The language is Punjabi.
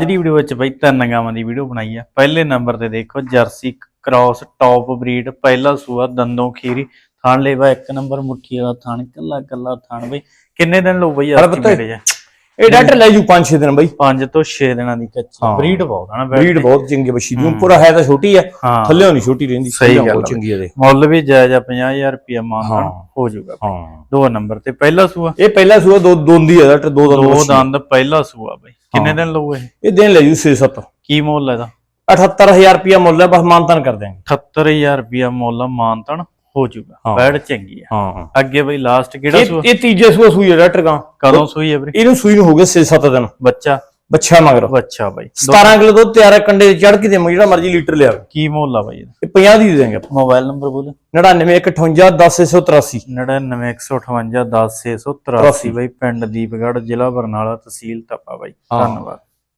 ਜਿਹੜੀ ਵੀਡੀਓ ਵਿੱਚ ਬਈ ਤਿੰਨ ਗਾਵਾਂ ਦੀ ਵੀਡੀਓ ਬਣਾਈ ਆ ਪਹਿਲੇ ਨੰਬਰ ਤੇ ਦੇਖੋ ਜਰਸੀ ਕ੍ਰਾਸ ਟੌਪ ਬਰੀਡ ਪਹਿਲਾ ਸੂਆ ਦੰਦੋਂ ਖੀਰੀ ਥਾਣ ਲੇਵਾ ਇੱਕ ਨੰਬਰ ਮੁੱਠੀ ਵਾਲਾ ਥਾਣ ਕੱਲਾ ਕੱਲਾ ਥਾਣ ਬਈ। ਕਿੰਨੇ ਦਿਨ ਲਊ ਬਈ ਹੈ ਇਹ ਡਾਕਟਰ ਲੈ ਜੂ 5-6 ਦਿਨ ਬਈ। 5 ਤੋਂ 6 ਦਿਨਾਂ ਦੀ ਕੱਚੀ ਹਾਂ। ਬਰੀਡ ਬਹੁਤ ਆ ਨਾ ਬਰੀਡ ਬਹੁਤ ਚੰਗੀ ਬੱਛੀ ਦੀ ਪੂਰਾ ਹੈ। ਤਾਂ ਛੋਟੀ ਹੈ ਹਾਂ। ਥੱਲੇੋਂ ਨਹੀਂ ਛੋਟੀ ਰਹਿੰਦੀ ਸਹੀ ਸੀਲਾਂ ਗੱਲ ਬਹੁਤ ਆ। ਚੰਗੀ ਹੈ ਮੁੱਲ ਵੀ ਜਾਇਜ਼ ਆ 50000 ਰੁਪਇਆ ਮਾਨ ਹਾਂ। ਹੋ ਜਾਊਗਾ। ਹਾਂ। ਦੋ ਨੰਬਰ ਤੇ ਪਹਿਲਾ ਸੂਆ? ਇਹ ਪਹਿਲਾ ਸੂਆ ਦੋ ਦੋਂਦੀ ਹੈ ਡਾਕਟਰ ਦੋ ਦੰਦ ਦੋ ਬੱਛੀ। ਦੰਦ ਪਹਿਲਾ ਸੂਆ ਬਈ। ਕਿੰਨੇ ਦਿਨ ਲਊ ਇਹ? ਇਹ ਦਿਨ ਲੈ ਜੂ 6-7 ਕੀ ਮੁੱਲ ਇਹਦਾ? 78000 ਰੁਪਿਆ ਮੁੱਲ ਹੈ ਬਸ ਮਾਨਤਨ ਕਰ ਦਿਆਂਗੇ। 78000 ਰੁਪਇਆ ਮੁੱਲ ਮਾਨਤਨ। ਹੋ ਜਾਊਗਾ। ਹਾਂ। ਬੈਡ ਚੰਗੀ ਆ। ਹਾਂ ਅੱਗੇ ਬਈ ਲਾਸਟ ਕਿਹੜਾ ਇਹ ਸੂਆ? ਇਹ ਤੀਜੇ ਸੂਆ ਸੂਈ ਹੈ ਡਾਕਟਰ ਗਾ ਕਦੋਂ ਸੂਈ ਹੈ ਵੀਰੇ? ਇਹਨੂੰ ਸੂਈ ਨੂੰ ਹੋ ਗਏ 6-7 ਦਿਨ। ਬੱਚਾ? ਬੱਚਾ ਮਗਰ। ਬੱਚਾ ਬਾਈ। 17 ਕਿਲੋ ਦੁੱਧ ਤਿਆਰ ਹੈ ਕੰਡੇ ਚੜ ਕੇ ਦੇਵਾਂਗੇ ਜਿਹੜਾ ਮਰਜ਼ੀ ਲੀਟਰ ਲਿਆ ਕੀ ਮੁੱਲ ਆ ਬਾਈ ਇਹਦਾ? ਇਹ 50 ਦੀ ਦੇ ਆਪਾਂ। ਮੋਬਾਈਲ ਨੰਬਰ ਬੋਲੇ। 99 158 99158 10683 ਬਾਈ ਪਿੰਡ ਦੀਪਗੜ੍ਹ ਜ਼ਿਲ੍ਹਾ ਬਰਨਾਲਾ ਤਹਿਸੀਲ ਤਪਾ ਬਾਈ। ਧੰਨਵਾਦ।